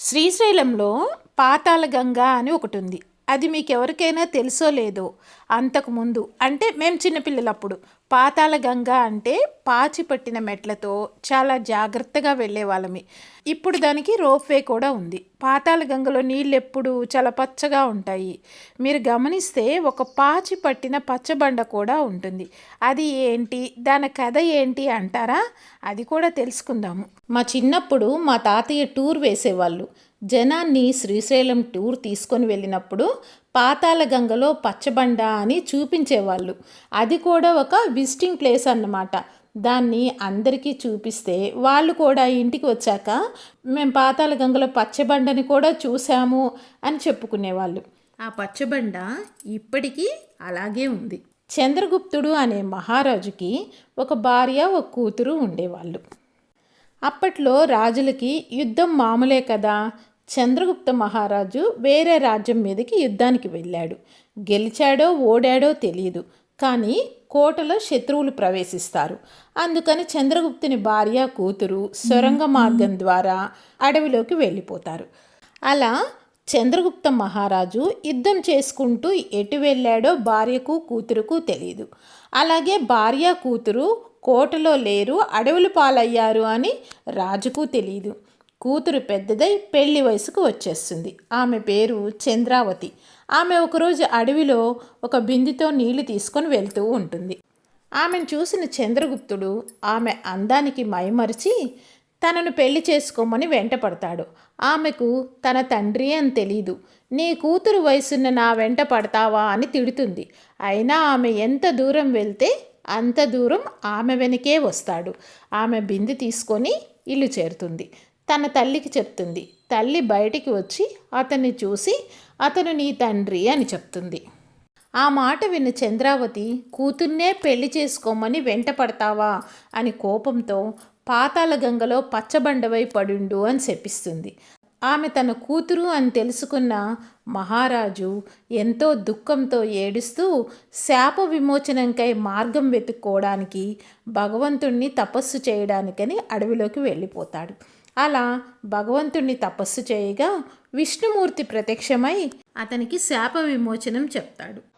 శ్రీశైలంలో పాతాళగంగా అని ఒకటి ఉంది అది మీకు ఎవరికైనా తెలుసో లేదో అంతకుముందు అంటే మేము చిన్నపిల్లలప్పుడు. పాతాళ గంగ అంటే పాచి పట్టిన మెట్లతో చాలా జాగ్రత్తగా వెళ్ళేవాళ్ళమి ఇప్పుడు దానికి రోప్వే కూడా ఉంది. పాతాళ గంగలో నీళ్ళు ఎప్పుడు చాలా పచ్చగా ఉంటాయి. మీరు గమనిస్తే ఒక పాచి పట్టిన పచ్చబండ కూడా ఉంటుంది. అది ఏంటి? దాని కథ ఏంటి అంటారా? అది కూడా తెలుసుకుందాము. మా చిన్నప్పుడు మా తాతయ్య టూర్ వేసేవాళ్ళు. జనాన్ని శ్రీశైలం టూర్ తీసుకొని వెళ్ళినప్పుడు పాతాళ గంగలో పచ్చబండ అని చూపించేవాళ్ళు. అది కూడా ఒక విజిటింగ్ ప్లేస్ అన్నమాట. దాన్ని అందరికీ చూపిస్తే వాళ్ళు కూడా ఇంటికి వచ్చాక మేము పాతాళ గంగలో పచ్చబండని కూడా చూసాము అని చెప్పుకునేవాళ్ళు. ఆ పచ్చబండ ఇప్పటికీ అలాగే ఉంది. చంద్రగుప్తుడు అనే మహారాజుకి ఒక భార్య ఒక కూతురు ఉండేవాళ్ళు. అప్పట్లో రాజులకి యుద్ధం మామూలే కదా. చంద్రగుప్త మహారాజు వేరే రాజ్యం మీదకి యుద్ధానికి వెళ్ళాడు. గెలిచాడో ఓడాడో తెలియదు కానీ కోటలో శత్రువులు ప్రవేశిస్తారు. అందుకని చంద్రగుప్తుని భార్య కూతురు సొరంగ మార్గం ద్వారా అడవిలోకి వెళ్ళిపోతారు. అలా చంద్రగుప్త మహారాజు యుద్ధం చేసుకుంటూ ఎటు వెళ్ళాడో భార్యకు కూతురుకు తెలియదు అలాగే భార్య కూతురు కోటలో లేరు అడవులు పాలయ్యారు అని రాజుకు తెలియదు కూతురు పెద్దదై పెళ్ళి వయసుకు వచ్చేస్తుంది. ఆమె పేరు చంద్రావతి. ఆమె ఒకరోజు అడవిలో ఒక బిందితో నీళ్ళు తీసుకొని వెళ్తూ ఉంటుంది. ఆమెను చూసిన చంద్రగుప్తుడు ఆమె అందానికి మైమరిచి తనను పెళ్ళి చేసుకోమని వెంటపడతాడు. ఆమెకు తన తండ్రి అని తెలీదు. నీ కూతురు వయసున్న నా వెంట పడతావా? అని తిడుతుంది. అయినా ఆమె ఎంత దూరం వెళ్తే అంత దూరం ఆమె వెనకే వస్తాడు. ఆమె బింది తీసుకొని ఇల్లు చేరుతుంది. తన తల్లికి చెప్తుంది. తల్లి బయటికి వచ్చి అతన్ని చూసి అతను నీ తండ్రి అని చెప్తుంది. ఆ మాట విన్న చంద్రావతి కూతుర్నే పెళ్ళి చేసుకోమని వెంట పడతావా అని కోపంతో పాతాళ గంగలో పచ్చబండవై పడుండు అని శపిస్తుంది. ఆమె తన కూతురు అని తెలుసుకున్న మహారాజు ఎంతో దుఃఖంతో ఏడుస్తూ శాప విమోచనంకై మార్గం వెతుక్కోవడానికి భగవంతుణ్ణి తపస్సు చేయడానికని అడవిలోకి వెళ్ళిపోతాడు. అలా భగవంతుణ్ణి తపస్సు చేయగా విష్ణుమూర్తి ప్రత్యక్షమై అతనికి శాప విమోచనం చెప్తాడు.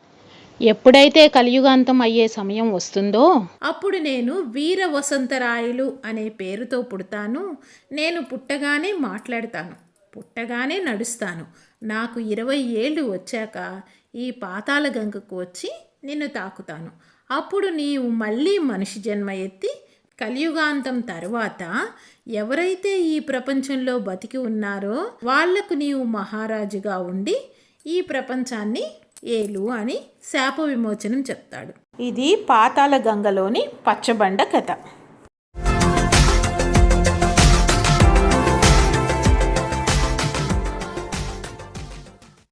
ఎప్పుడైతే కలియుగాంతం అయ్యే సమయం వస్తుందో అప్పుడు నేను వీర వసంతరాయలు అనే పేరుతో పుడతాను. నేను పుట్టగానే మాట్లాడతాను. పుట్టగానే నడుస్తాను. నాకు ఇరవై ఏళ్ళు వచ్చాక ఈ పాతాళ గంగకు వచ్చి నిన్ను తాకుతాను. అప్పుడు నీవు మళ్ళీ మనిషి జన్మ ఎత్తి కలియుగాంతం తర్వాత ఎవరైతే ఈ ప్రపంచంలో బతికి ఉన్నారో వాళ్ళకు నీవు మహారాజుగా ఉండి ఈ ప్రపంచాన్ని ఏలు అని శాప విమోచనం చెప్తాడు. ఇది పాతాళ గంగలోని పచ్చబండ కథ.